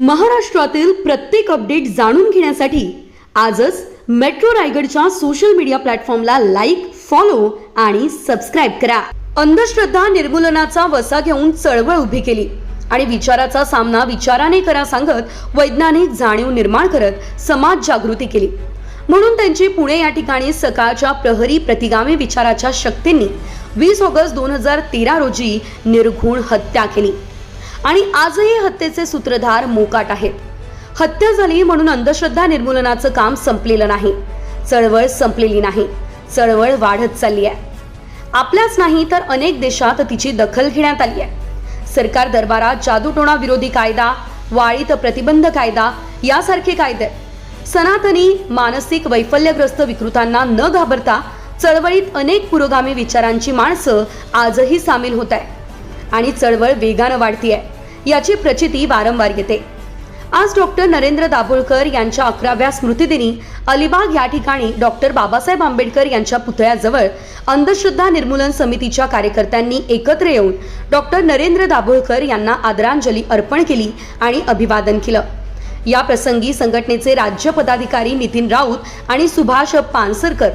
महाराष्ट्रातील प्रत्येक अपडेट जाणून घेण्यासाठी आजच मेट्रो रायगडच्या सोशल मीडिया प्लॅटफॉर्मला लाईक फॉलो आणि सबस्क्राईब करा. अंधश्रद्धा निर्मूलनाचा वसा घेऊन चळवळ उभी केली आणि विचाराचा सामना विचाराने करा सांगत वैज्ञानिक जाणीव निर्माण करत समाज जागृती केली. म्हणून त्यांची पुणे या ठिकाणी सकाळच्या प्रहरी प्रतिगामी विचाराच्या शक्तींनी वीस ऑगस्ट दोन हजार तेरा रोजी निर्घुण हत्या केली. आणि आजही हत्येचे सूत्रधार मोकाट आहेत. हत्या झाली म्हणून अंधश्रद्धा निर्मूलनाचं काम संपलेलं नाही. चळवळ संपलेली नाही. चळवळ वाढत चालली आहे आपल्याच नाही तर अनेक देशात तिची दखल घेण्यात आली आहे. सरकार दरबारात जादूटोणा विरोधी कायदा वाळीत प्रतिबंध कायदा यासारखे कायदे सनातनी मानसिक वैफल्यग्रस्त विकृतांना न घाबरता चळवळीत अनेक पुरोगामी विचारांची माणसं आजही सामील होत आहे आणि चळवळ वेगानं वाढती आहे याची प्रचिती वारंवार येते. आज डॉक्टर नरेंद्र दाभोळकर यांच्या अकराव्या स्मृतिदिनी अलिबाग या ठिकाणी डॉक्टर बाबासाहेब आंबेडकर यांच्या पुतळ्याजवळ अंधश्रद्धा निर्मूलन समितीच्या कार्यकर्त्यांनी एकत्र येऊन डॉक्टर नरेंद्र दाभोळकर यांना आदरांजली अर्पण केली आणि अभिवादन केलं. या प्रसंगी संघटनेचे राज्य पदाधिकारी नितीन राऊत आणि सुभाष पानसरकर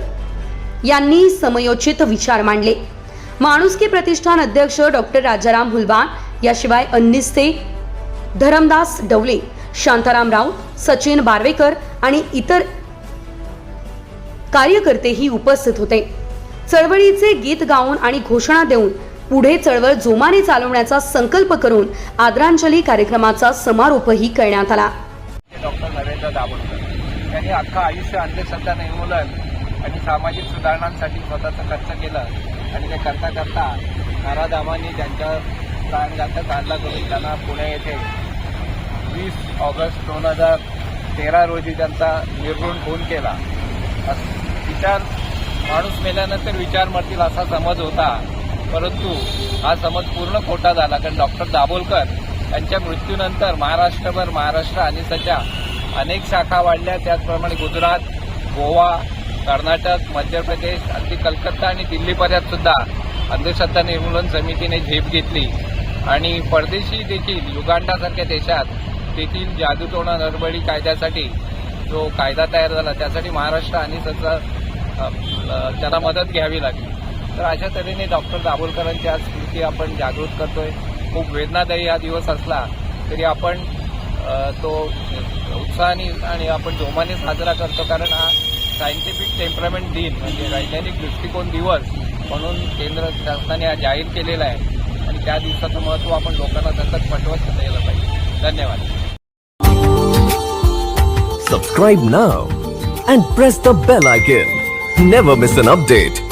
यांनी समयोचित विचार मांडले. माणुसकी प्रतिष्ठान अध्यक्ष डॉक्टर राजाराम हुलवान याशिवाय अन्निस्ते धरमदास डवले शांताराम राऊत सचिन बारवेकर आणि इतर कार्यकर्तेही उपस्थित होते. चळवळीचे गीत गाऊन आणि घोषणा देऊन पुढे चळवळ जोमाने चालवण्याचा संकल्प करून आदरांजली कार्यक्रमाचा समारोपही करण्यात आला. डॉक्टर नरेंद्र दाभोळकर यांनी अख्खा आयुष्य अंधश्रद्धा निर्मूलन आणि सामाजिक सुधारणांसाठी स्वतःचा खर्च केला आणि ते करता करता नारादामांनी त्यांच्या प्राणघातक हल्ला करून त्यांना पुणे येथे वीस ऑगस्ट दोन हजार तेरा रोजी त्यांचा निर्गुण खून केला. विचार माणूस मेल्यानंतर विचार मरतील असा समज होता. परंतु हा समज पूर्ण खोटा झाला कारण डॉक्टर दाभोलकर यांच्या मृत्यूनंतर महाराष्ट्रभर महाराष्ट्र आणि सध्या अनेक शाखा वाढल्या. त्याचप्रमाणे गुजरात गोवा कर्नाटक मध्य प्रदेश अगदी कलकत्ता आणि दिल्लीपर्यंत सुद्धा अंधश्रद्धा निर्मूलन समितीने झेप घेतली. आणि परदेशी देखील युगांडासारख्या देशात देखील जादूटोणा नरबळी कायद्यासाठी जो कायदा तयार झाला त्यासाठी महाराष्ट्र आणि त्याचा त्याला मदत घ्यावी लागली. तर अशा तऱ्हेने डॉक्टर दाभोलकरांची आज स्मृती आपण जागृत करतोय. खूप वेदनादायी हा दिवस असला तरी आपण तो उत्साहाने आणि आपण जोमाने साजरा करतो. कारण हा सायंटिफिक टेम्परमेंट दिन म्हणजे वैज्ञानिक दृष्टिकोन दिवस म्हणून केंद्र शासनाने हा जाहीर केलेला आहे. आणि त्या दिवसाचं महत्त्व आपण लोकांना तसंच पटवत गेलं पाहिजे धन्यवाद subscribe now and press the bell icon never miss an update